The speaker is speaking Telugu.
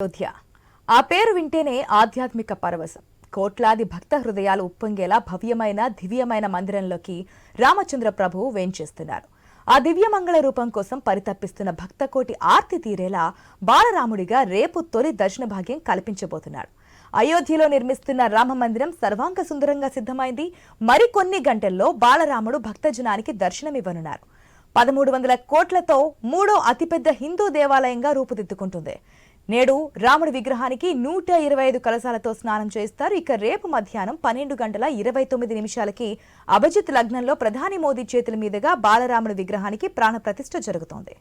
అయోధ్య. ఆ పేరు వింటేనే ఆధ్యాత్మిక పరవశం. కోట్లాది భక్త హృదయాలు ఉప్పొంగేలా భవ్యమైన దివ్యమైన మందిరంలోకి రామచంద్ర ప్రభువు వేంచేస్తున్నారు. ఆ దివ్యమంగళ రూపం కోసం పరితప్పిస్తున్న భక్తకోటి ఆర్తి తీరేలా బాలరాముడిగా రేపు తొలి దర్శన భాగ్యం కల్పించబోతున్నాడు. అయోధ్యలో నిర్మిస్తున్న రామ మందిరం సర్వాంగ సుందరంగా సిద్ధమైంది. మరికొన్ని గంటల్లో బాలరాముడు భక్తజనానికి దర్శనమివ్వనున్నారు. పదమూడు వందల కోట్లతో మూడో అతిపెద్ద హిందూ దేవాలయంగా రూపుదిద్దుకుంటుంది. నేడు రాముడి విగ్రహానికి నూట ఇరవై ఐదు కలశాలతో స్నానం చేస్తారు. ఇక రేపు మధ్యాహ్నం పన్నెండు గంటల ఇరవై తొమ్మిది నిమిషాలకి అభిజిత్ లగ్నంలో ప్రధాని మోదీ చేతుల మీదుగా బాలరాముడి విగ్రహానికి ప్రాణ ప్రతిష్ఠ జరుగుతోంది.